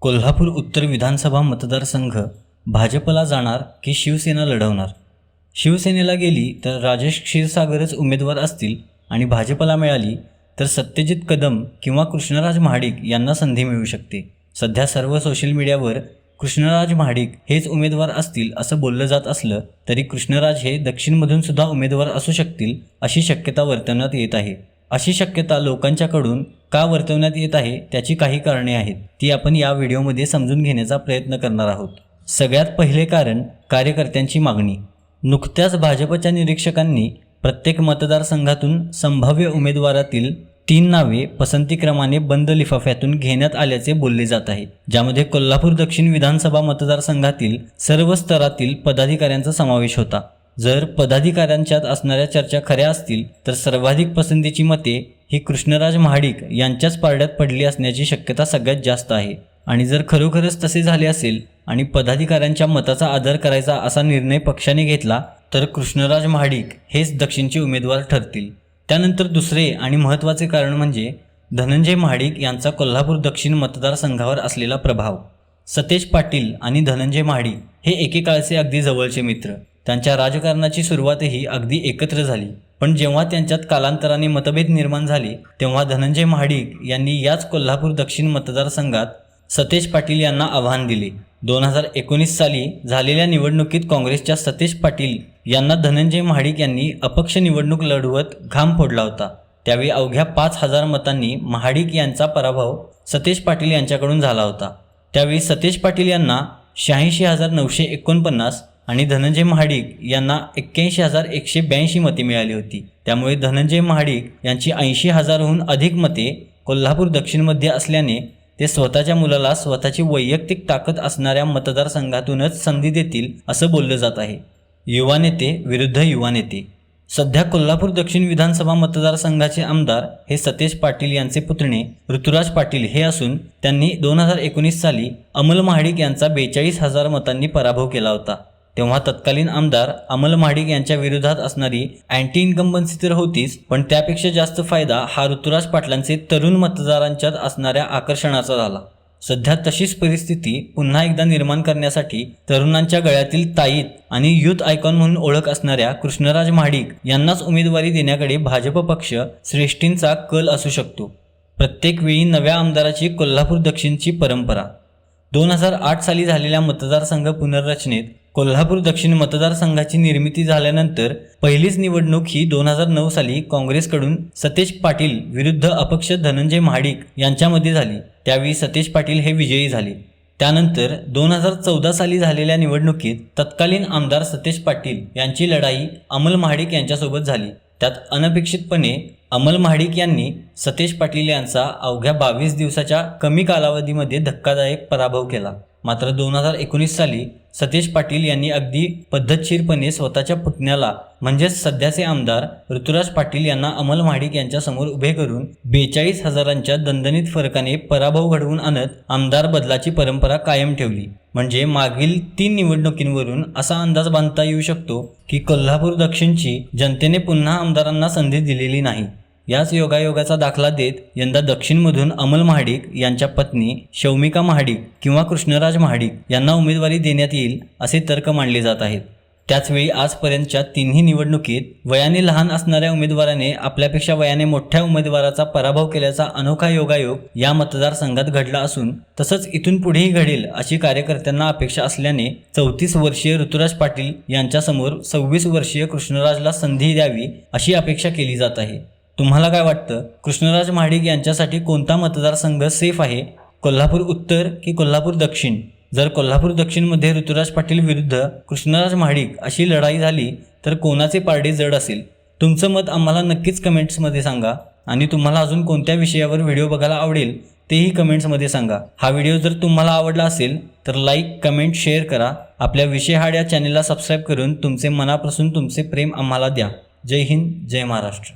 कोल्हापूर उत्तर विधानसभा मतदारसंघ भाजपला जाणार की शिवसेना लढवणार? शिवसेनेला गेली तर राजेश क्षीरसागरच उमेदवार असतील आणि भाजपला मिळाली तर सत्यजित कदम किंवा कृष्णराज महाडिक यांना संधी मिळू शकते. सध्या सर्व सोशल मीडियावर कृष्णराज महाडिक हेच उमेदवार असतील असं बोललं जात असलं तरी कृष्णराज हे दक्षिणमधून सुद्धा उमेदवार असू शकतील अशी शक्यता वर्तवण्यात येत आहे. अशी शक्यता लोकांच्याकडून का वर्तवण्यात येत आहे त्याची काही कारणे आहेत ती आपण या व्हिडिओमध्ये समजून घेण्याचा प्रयत्न करणार आहोत. सगळ्यात पहिले कारण कार्यकर्त्यांची मागणी. नुकत्याच भाजपच्या निरीक्षकांनी प्रत्येक मतदारसंघातून संभाव्य उमेदवारातील तीन नावे पसंतीक्रमाने बंद लिफाफ्यातून घेण्यात आल्याचे बोलले जात आहे. ज्यामध्ये कोल्हापूर दक्षिण विधानसभा मतदारसंघातील सर्व स्तरातील पदाधिकाऱ्यांचा समावेश होता. जर पदाधिकाऱ्यांच्यात असणाऱ्या चर्चा खऱ्या असतील तर सर्वाधिक पसंतीची मते ही कृष्णराज महाडिक यांच्याच पारड्यात पडली असण्याची शक्यता सगळ्यात जास्त आहे. आणि जर खरोखरच तसे झाले असेल आणि पदाधिकाऱ्यांच्या मताचा आदर करायचा असा निर्णय पक्षाने घेतला तर कृष्णराज महाडिक हेच दक्षिणचे उमेदवार ठरतील. त्यानंतर दुसरे आणि महत्त्वाचे कारण म्हणजे धनंजय महाडिक यांचा कोल्हापूर दक्षिण मतदारसंघावर असलेला प्रभाव. सतेज पाटील आणि धनंजय महाडिक हे एकेकाळचे अगदी जवळचे मित्र. त्यांच्या राजकारणाची सुरुवातही अगदी एकत्र झाली. पण जेव्हा त्यांच्यात कालांतराने मतभेद निर्माण झाले तेव्हा धनंजय महाडिक यांनी याच कोल्हापूर दक्षिण मतदारसंघात सतेज पाटील यांना आव्हान दिले. दोन हजार एकोणीस साली झालेल्या निवडणुकीत काँग्रेसच्या सतेज पाटील यांना धनंजय महाडिक यांनी अपक्ष निवडणूक लढवत घाम फोडला होता. त्यावेळी अवघ्या पाच हजार मतांनी महाडिक यांचा पराभव सतेज पाटील यांच्याकडून झाला होता. त्यावेळी सतेज पाटील यांना शहाऐंशी हजार नऊशे एकोणपन्नास आणि धनंजय महाडिक यांना एक्क्याऐंशी हजार एकशे ब्याऐंशी मते मिळाली होती. त्यामुळे धनंजय महाडिक यांची ऐंशी हजारहून अधिक मते कोल्हापूर दक्षिणमध्ये असल्याने ते स्वतःच्या मुलाला स्वतःची वैयक्तिक ताकद असणाऱ्या मतदारसंघातूनच संधी देतील असं बोललं जात आहे. युवा नेते विरुद्ध युवा नेते. सध्या कोल्हापूर दक्षिण विधानसभा मतदारसंघाचे आमदार हे सतेज पाटील यांचे पुतणे ऋतुराज पाटील हे असून त्यांनी दोन हजार एकोणीस साली अमल महाडिक यांचा बेचाळीस हजार मतांनी पराभव केला होता. तेव्हा तत्कालीन आमदार अमल महाडिक यांच्या विरोधात असणारी अँटी इन्कम्बन्सी तर होतीच पण त्यापेक्षा जास्त फायदा हा ऋतुराज पाटलांचे तरुण मतदारांच्यात असणाऱ्या आकर्षणाचा झाला. सध्या तशीच परिस्थिती पुन्हा एकदा निर्माण करण्यासाठी तरुणांच्या गळ्यातील ताईत आणि युथ आयकॉन म्हणून ओळख असणाऱ्या कृष्णराज महाडिक यांनाच उमेदवारी देण्याकडे भाजप पक्ष श्रेष्ठींचा कल असू शकतो. प्रत्येक वेळी नव्या आमदाराची कोल्हापूर दक्षिणची परंपरा दोन हजार आठ साली झालेल्या मतदारसंघ पुनर्रचनेत कोल्हापूर दक्षिण मतदारसंघाची निर्मिती झाल्यानंतर पहिलीच निवडणूक ही दोन हजार नऊ साली काँग्रेसकडून सतेज पाटील विरुद्ध अपक्ष धनंजय महाडिक यांच्यामध्ये झाली. त्यावेळी सतेज पाटील हे विजयी झाले. त्यानंतर दोन हजार चौदा साली झालेल्या निवडणुकीत तत्कालीन आमदार सतेज पाटील यांची लढाई अमल महाडिक यांच्यासोबत झाली. त्यात अनपेक्षितपणे अमल महाडिक यांनी सतेज पाटील यांचा अवघ्या बावीस दिवसाच्या कमी कालावधीमध्ये धक्कादायक पराभव केला. मात्र दोन हजार एकोणीस साली सतेज पाटील यांनी अगदी पद्धतशीरपणे स्वतःच्या पुतण्याला म्हणजेच सध्याचे आमदार ऋतुराज पाटील यांना अमल महाडिक यांच्यासमोर उभे करून बेचाळीस हजारांच्या दणदणीत फरकाने पराभव घडवून आणत आमदार बदलाची परंपरा कायम ठेवली. म्हणजे मागील तीन निवडणुकींवरून असा अंदाज बांधता येऊ शकतो की कोल्हापूर दक्षिणची जनतेने पुन्हा आमदारांना संधी दिलेली नाही. याच योगायोगाचा दाखला देत यंदा दक्षिणमधून अमल महाडिक यांच्या पत्नी शौमिका महाडिक किंवा कृष्णराज महाडिक यांना उमेदवारी देण्यात येईल असे तर्क मांडले जात आहेत. त्याचवेळी आजपर्यंतच्या तिन्ही निवडणुकीत वयाने लहान असणाऱ्या उमेदवाराने आपल्यापेक्षा वयाने मोठ्या उमेदवाराचा पराभव केल्याचा अनोखा योगायोग या मतदारसंघात घडला असून तसंच इथून पुढेही घडेल अशी कार्यकर्त्यांना अपेक्षा असल्याने चौतीस वर्षीय ऋतुराज पाटील यांच्यासमोर सव्वीस वर्षीय कृष्णराजला संधी द्यावी अशी अपेक्षा केली जात आहे. तुम्हाला काय वाटतं? कृष्णराज महाडिक यांच्यासाठी कोणता मतदारसंघ सेफ आहे? कोल्हापूर उत्तर की कोल्हापूर दक्षिण? जर कोल्हापूर दक्षिणमध्ये ऋतुराज पाटील विरुद्ध कृष्णराज महाडिक अशी लढाई झाली तर कोणाचे पारडे जड असेल? तुमचं मत आम्हाला नक्कीच कमेंट्समध्ये सांगा. आणि तुम्हाला अजून कोणत्या विषयावर व्हिडिओ बघायला आवडेल तेही कमेंट्समध्ये सांगा. हा व्हिडिओ जर तुम्हाला आवडला असेल तर लाईक कमेंट शेअर करा. आपल्या विषय हाड या चॅनेलला सबस्क्राईब करून तुमचे मनापासून तुमचे प्रेम आम्हाला द्या. जय हिंद जय महाराष्ट्र.